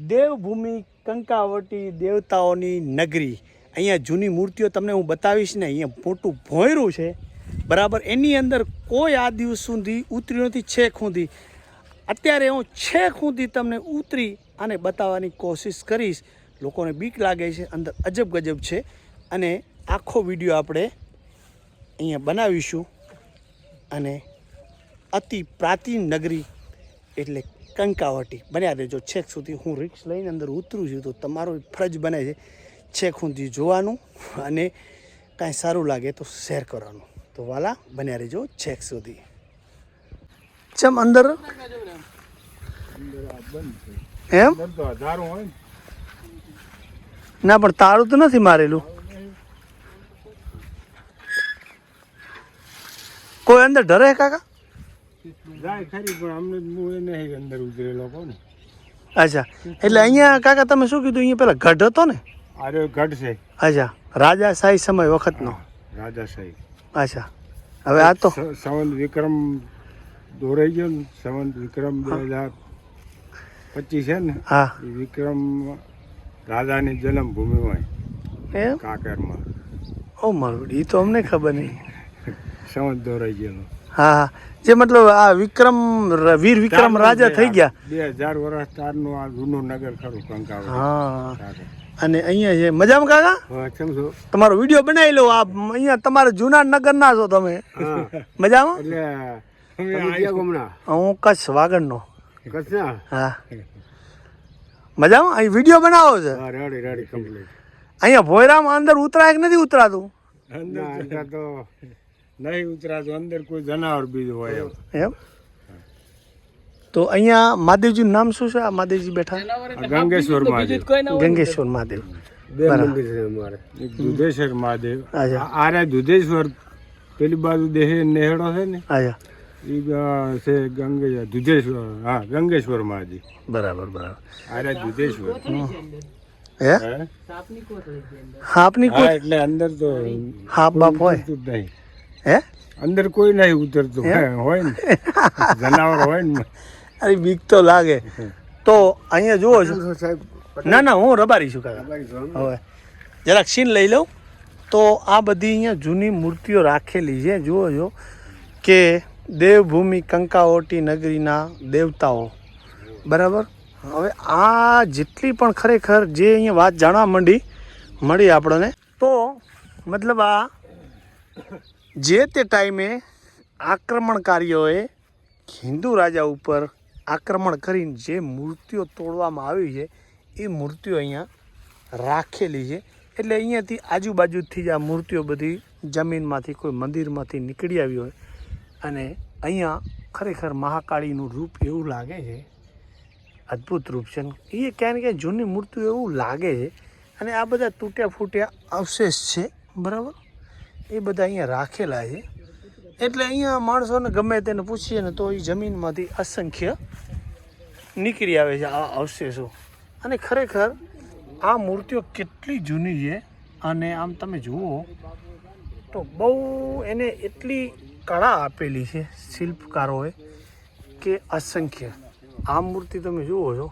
દેવભૂમિ કંકાવટી દેવતાઓની નગરી. અહીંયા જૂની મૂર્તિઓ તમને હું બતાવીશ ને, અહીંયા મોટું ભોંયરું છે. બરાબર, એની અંદર કોઈ આ દિવસ સુધી ઉતર્યું નથી છેક સુધી અત્યારે હું છેક સુધી તમને ઉતરી અને બતાવવાની કોશિશ કરીશ. લોકોને બીક લાગે છે, અંદર અજબ ગજબ છે. અને આખો વીડિયો આપણે અહીંયા બનાવીશું. અને અતિ પ્રાચીન નગરી એટલે કંકાવટી બન્યા રહેજો છેક સુધી હું રિક્સ લઈને અંદર ઉતરું છું, તો તમારો ફરજ બને છે છેક સુધી જોવાનું અને કાંઈ સારું લાગે તો શેર કરવાનું. તો વાલા, બન્યા રહેજો છેક સુધી. ચમ અંદર? એમ? ના, પણ તાળું તો નથી મારેલું. કોઈ અંદર ડરે કાકા? જાય ખરી પણ અમને હું એ નહીં અંદર ઉતરેલો કોને અચ્છા. એટલે અહીંયા કાકા તમે શું કીધું? અહીંયા પેલા ગઢ હતો ને? અરે ગઢ છે. અચ્છા. રાજાશાહી સમય વખતનો. રાજાશાહી અચ્છા. હવે આ તો સંવંત વિક્રમ દોરાઈ ગયો ને સંવંત વિક્રમ બે હજાર પચીસ છે ને હા. વિક્રમ રાજાની જન્મભૂમિ હોય. કાકરમાં. ઓ મારું એ તો અમને ખબર નહીં. સંવંત દોરાઈ ગયેલો. હા જે મતલબ આ વિક્રમ વીર વિક્રમ રાજા થઈ ગયા. બે હજાર વર્ષ તારનું આ જૂનું નગર ખરું કંકાવ હા. અને અહીંયા છે મજામાં કાકા? છો? તમારો વીડિયો બનાવી લો. આ અહીંયા તમારા જૂના નગરના છો તમે. મજામાં? એટલે હું કચ્છ વાગડનો. કચ્છના? હા. મજામાં? અહીં વીડિયો બનાવો છે? રેડી રેડી કમ્પ્લીટ અહીંયા ભોયરામાં અંદર ઉતરાય કે નથી ઉતરાતું? અંદર તો નહીં ઉતરાતું અંદર કોઈ જનાવર બીજું હોય એમ. એમ? તો અહીંયા મહાદેવજીનું નામ શું છે? આ મહાદેવજી બેઠા? આ ગંગેશ્વર મહાદેવ. ગંગેશ્વર મહાદેવ. બે મંદિર છે અમારે. એક દુધેશ્વર મહાદેવ. અચ્છા આ આરે દુધેશ્વર પેલી બાજુ દેહે નેહડો છે ને અચ્છા એ છે ગંગે દુધેશ્વર હા ગંગેશ્વર મહાદેવ. બરાબર બરાબર. આરે દુધેશ્વર. હે? હે? હાપની હા કોઈ એટલે અંદર તો હાપ બાપ હોય? ઉતરતું જ નહીં. હે? અંદર કોઈ નહીં ઉતરતું. હોય ને. જનાવર હોય ને. અરે બીક તો લાગે. તો અહીંયા જુઓ છો. સાહેબ ના ના હું રબારી છું કાકા. હવે જરાક સીન લઈ લઉં. તો આ બધી અહીંયા જૂની મૂર્તિઓ રાખેલી છે. જુઓ છો કે દેવભૂમિ કંકાઓટી નગરીના દેવતાઓ. બરાબર? હવે આ જેટલી પણ ખરેખર જે અહીંયા વાત જાણવા માંડી મળી આપણને. તો મતલબ આ જે તે ટાઈમે આક્રમણકારીઓએ હિન્દુ રાજા ઉપર આક્રમણ કરીને જે મૂર્તિઓ તોડવામાં આવી છે, એ મૂર્તિઓ અહીંયા રાખેલી છે. એટલે અહીંયાથી આજુબાજુથી જ આ મૂર્તિઓ બધી જમીનમાંથી કોઈ મંદિરમાંથી નીકળી આવી હોય. અને અહીંયા ખરેખર મહાકાળીનું રૂપ એવું લાગે છે, અદ્ભુત રૂપ છે. એ ક્યાંય ક્યાંય જૂની મૂર્તિઓ એવું લાગે છે. અને આ બધા તૂટ્યા ફૂટ્યા અવશેષ છે, બરાબર? એ બધા અહીંયા રાખેલા છે. એટલે અહીંયા માણસોને ગમે તેને પૂછીએ ને તો એ જમીનમાંથી અસંખ્ય નીકળી આવે છે, આ અવશેષો. અને ખરેખર આ મૂર્તિઓ કેટલી જૂની છે અને આમ તમે જુઓ તો બહુ એને એટલી કળા આપેલી છે શિલ્પકારોએ કે અસંખ્ય. આ મૂર્તિ તમે જુઓ છો,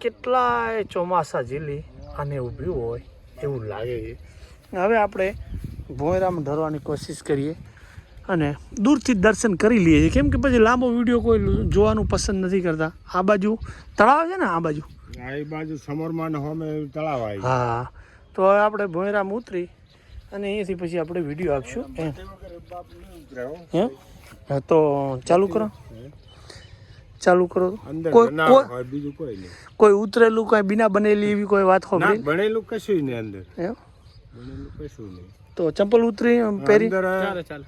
કેટલાય ચોમાસા ઝીલી અને ઊભી હોય એવું લાગે છે. હવે આપણે ભોયરામાં ધરવાની કોશિશ કરીએ અને દૂરથી દર્શન કરી લઈએ છીએ. કેમ કે પછી લાંબો વીડિયો કોઈ જોવાનું પસંદ નથી કરતા. આ બાજુ તળાવ છે ને આ બાજુ? આ બાજુ સમરમાં હોમે તળાવ આવી હા. તો હવે આપણે ભોંયરામ ઉતરી અને અહીંયાથી પછી આપણે વીડિયો આપશું. હા? તો ચાલુ કરો. ચાલુ કરો. કોઈ કોઈ બીજું કોઈ કોઈ ઉતરેલું કાંઈ બિના બનેલી એવી કોઈ વાત હોય બનેલું કશું નહીં અંદર. તો ચંપલ ઉતરી પહેરી? ચાલે ચાલે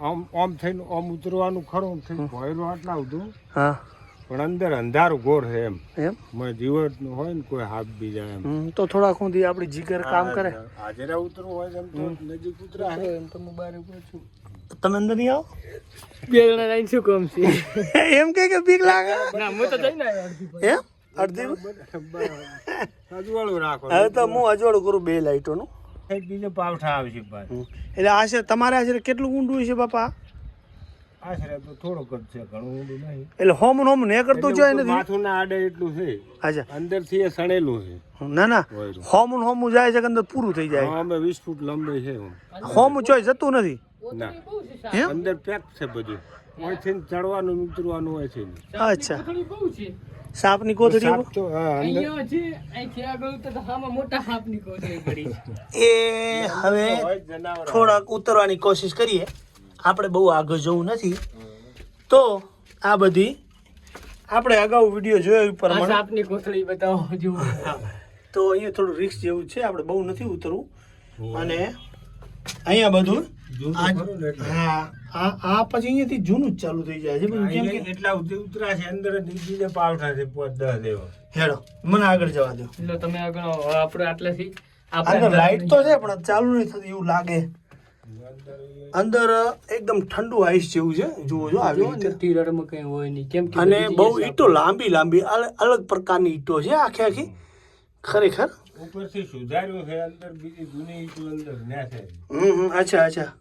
આમ આમ થઈને આમ ઉતરવાનું ખરું આમ થઈને ભોયરું આટલા હતું હા. પણ અંદર અંધારું ઘોર છે એમ. એમ? મને જીવત હોય ને કોઈ હાથ બીજા એમ. હમ, તો થોડાક સુધી આપણી જીગર કામ કરે. હાજરે ઉતરવું હોય એમ તો નજીક ઉતરા. એમ તો હું બહાર ઊભો છું. તમે અંદર નહીં આવો? બે જણા લાઈન શું કામ છે? એમ કે કે બીક લાગે? ના હું તો જઈને આવ્યો એમ? અડધી અજવાળું રાખો. હવે તો હું અજવાળું કરું બે લાઈટોનું. એક બીજો પાવઠા આવશે ભાઈ એટલે આશરે તમારે આશરે કેટલું ઊંડું છે બાપા? આશરે તો થોડોક જ છે ઘણું ઊંડું નહીં. એટલે હોમ હોમ ને કરતું એટલે જાય નથી માથું ના આડે એટલું છે. અચ્છા. અંદરથી એ સણેલું છે. ના ના. હોય. હોમ હોમ જાય છે કે અંદર પૂરું થઈ જાય? હા, અમે વીસ ફૂટ લંબાઈ છે હોમ ચોય જતું નથી? ના. છે અંદર પેક છે બધું. અહીંથી ચડવાનું ઉતરવાનું હોય છે અચ્છા. છે. સાપની કોથળી સાપ તો હા અંદર. અહીંયા છે અહીંથી આગળ તો આમાં મોટા સાપની કોથળી એ હવે થોડાક ઉતરવાની કોશિશ કરીએ. આપણે બહુ આગળ જવું નથી. તો આ બધી આપણે અગાઉ વીડિયો જોયો પ્રમાણે. સાપની કોથળી બતાવો તો અહીંયા થોડું રિસ્ક જેવું છે આપણે બહુ નથી ઉતરવું. અને અહીંયા બધું? હા આ આ પછી અહીંયાથી જૂનું જ ચાલુ થઈ જાય છે. કેમ કે એટલા ઉતરા છે અંદર બીજે પાવઠા છે દસ દેવા હેડો મને આગળ જવા દો. એટલે તમે આગળ આપણે આટલેથી આગળ લાઈટ તો છે પણ ચાલુ નહીં થતી એવું લાગે. અંદર એકદમ ઠંડુ આઈસ જેવું છે. જુઓ જો આવી રીતે. તિરાડમાં કઈ હોય નહીં. કેમ કે અને બહુ ઈટો લાંબી લાંબી અલ- અલગ પ્રકારની ઈંટો છે આખી આખી. ખરેખર ઉપરથી સુધાર્યું છે અંદર બીજી જૂની ઈંટો અંદર ન્યા છે. હમ હમ, અચ્છા અચ્છા.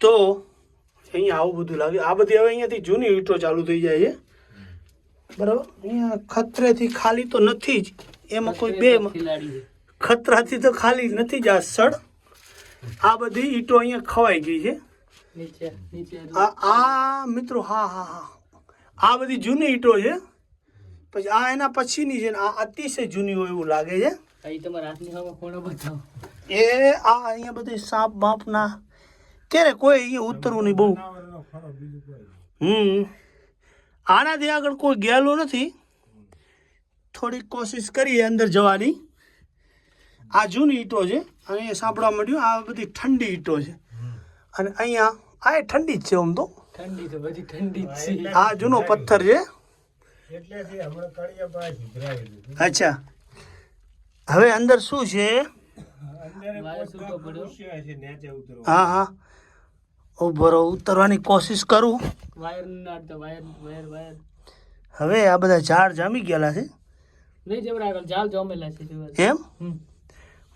તો અહીંયા આવું બધું લાગે. આ બધી હવે અહીંયાથી જૂની ઈંટો ચાલુ થઈ જાય છે. બરાબર? અહીંયા ખતરેથી ખાલી તો નથી જ. એમાં કોઈ બે ખતરાથી તો ખાલી નથી જ આ સળ આ બધી ઈંટો અહીંયા ખવાઈ ગઈ છે. નીચે નીચે. આ આ મિત્રો હા હા હા. આ બધી જૂની ઈંટો છે. પછી આ એના પછીની છે આ અતિશય જૂની હોય એવું લાગે છે. એ આ અહીંયા બધી સાપ બાપના ક્યારે કોઈ અહીંયા ઉતરવું નહીં બહુ. હમ. આનાથી આગળ કોઈ ગયેલું નથી. થોડીક કોશિશ કરીએ અંદર જવાની. આ જૂની ઈંટો છે. અને એ સાંભળવા માંડ્યું આ બધી ઠંડી ઈંટો છે. અને અહીંયા આ ઠંડી જ છે આમ તો. ઠંડી તો બધી ઠંડી જ છે. આ જૂનો પથ્થર છે. અચ્છા. હવે અંદર શું છે? અંદર વાયર સૂતો પડ્યો. પૂછ્યા છે નીચે ઉતરવા. હા હા. ઊભો રહો ઉતરવાની કોશિશ કરું. Wire wire wire wire. હવે આ બધા ઝાડ જામી ગયેલા છે. નહીં જબરા જમેલા છે એમ?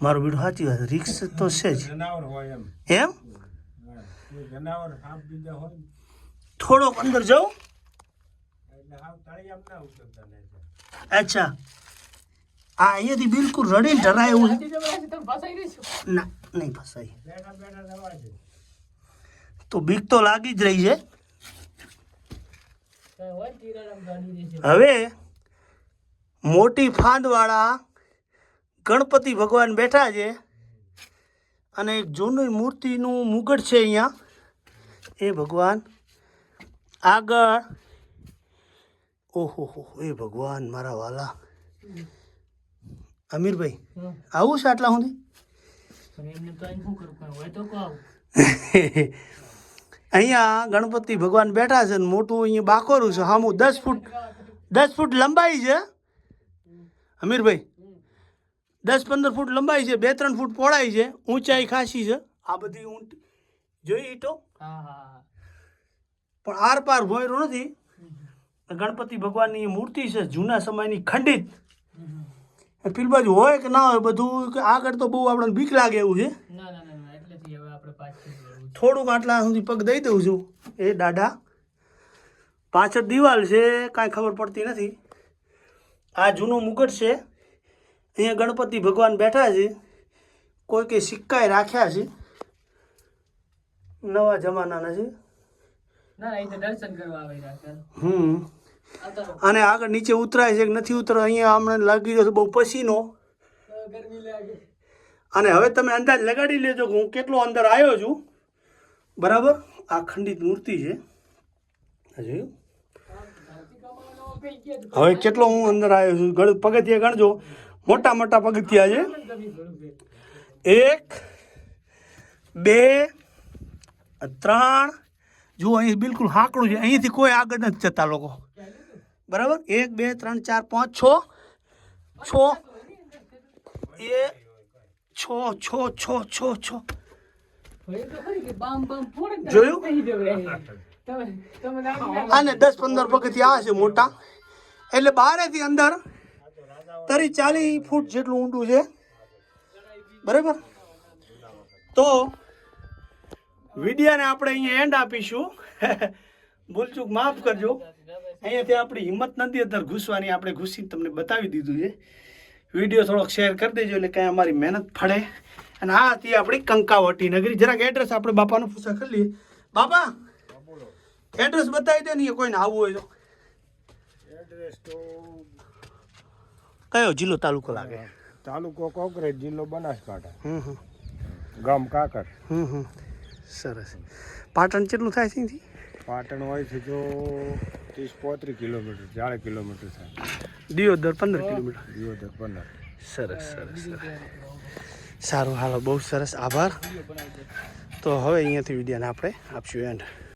મારો બીડું સાચી વાત રિક્સ તો છે જ. જનાવર હોય એમ. એમ? જનાવર સાપ હોય થોડોક અંદર જાઉં એટલે સાવ તળિયામાં ના ઉતરતા નીચે અચ્છા. આ અહીંયાથી બિલકુલ રડીને ઢરાય એવું છે. ના નહીં ફસાય. તો બીક તો લાગી જ રહી છે. હવે મોટી ફાંદવાળા ગણપતિ ભગવાન બેઠા છે. અને એક જૂની મૂર્તિનું મુગટ છે અહીંયા. એ ભગવાન આગળ ઓહો હો એ ભગવાન મારા વાલા. અમીરભાઈ આવું છે આટલા સુધી? અહીંયા ગણપતિ ભગવાન બેઠા છે ને મોટું અહીંયા બાકોરું છે હામું દસ ફૂટ દસ ફૂટ લંબાઈ છે. અમીરભાઈ દસ પંદર ફૂટ લંબાઈ છે બે ત્રણ ફૂટ પહોળાઈ છે ઊંચાઈ ખાસી છે. આ બધી ઊંટ જોઈ ઈટો? હા હા હા. પણ આર પાર ભોયરો નથી. ગણપતિ ભગવાનની મૂર્તિ છે જૂના સમયની ખંડિત. પેલી બાજુ હોય કે ના હોય બધું કે આગળ તો બહુ આપણને બીક લાગે એવું છે. થોડુંક આટલા સુધી પગ દઈ દઉં છું. એ દાદા પાછળ દિવાલ છે કાંઈ ખબર પડતી નથી. આ જૂનું મુગટ છે. અહીંયા ગણપતિ ભગવાન બેઠા છે. કોઈ કંઈ સિક્કાએ રાખ્યા છે. નવા જમાનાના છે. ના ના એ તો દર્શન કરવા આવી હમ. અને આગળ નીચે ઉતરાય છે કે નથી ઉતરાય, અહીંયા હમણાં લાગી રહ્યો છે, બહુ પસીનો. અને હવે તમે અંદાજ લગાડી લેજો કે હું કેટલો અંદર આવ્યો છું. બરાબર? આ ખંડિત મૂર્તિ છે. જોયું? હવે કેટલો હું અંદર આવ્યો છું? ગણ પગથિયા ગણજો. મોટા મોટા પગથિયા છે. એક, બે, ત્રણ. જુઓ, અહીં બિલકુલ હાંકડું છે. અહીંથી કોઈ આગળ નથી જતા લોકો. બરાબર? એક, બે, ત્રણ, ચાર, પાંચ, છ. છ. એ, છ છ છ છ છ. જોયું? અને દસ પંદર પગથી આવે છે મોટા. એટલે બારેથી અંદર તરી ચાલીસ ફૂટ જેટલું ઊંડું છે. બરાબર? તો વિડિયાને આપણે અહીંયા એન્ડ આપીશું. ભૂલચૂક માફ કરજો. અહીંયાથી આપણી હિંમત નથી અત્યારે ઘૂસવાની આપણે ઘૂસીને તમને બતાવી દીધું છે. વીડિયો થોડોક શેર કરી દેજો એટલે કાંઈ અમારી મહેનત ફળે. અને આ હતી આપણી કંકાવટી નગરી. જરાક એડ્રેસ આપણે બાપાનું પૂછા કરી લઈએ. બાપા એડ્રેસ બતાવી દે ને કોઈને આવવું હોય તો. એડ્રેસ તો કયો જિલ્લો તાલુકો લાગે? તાલુકો કોકરેજ જિલ્લો બનાસકાંઠા. ગામ કાકર. સરસ. પાટણ કેટલું થાય છે પાટણ હોય છે જો ત્રીસ પોત્રીસ કિલોમીટર ચાળીસ કિલોમીટર થાય. દિયોદર પંદર કિલોમીટર. દિયોદર પંદર. સરસ સરસ સરસ. સારું હાલો બહુ સરસ. આભાર. તો હવે અહીંયાથી વિડીયોને આપણે આપશું એન્ડ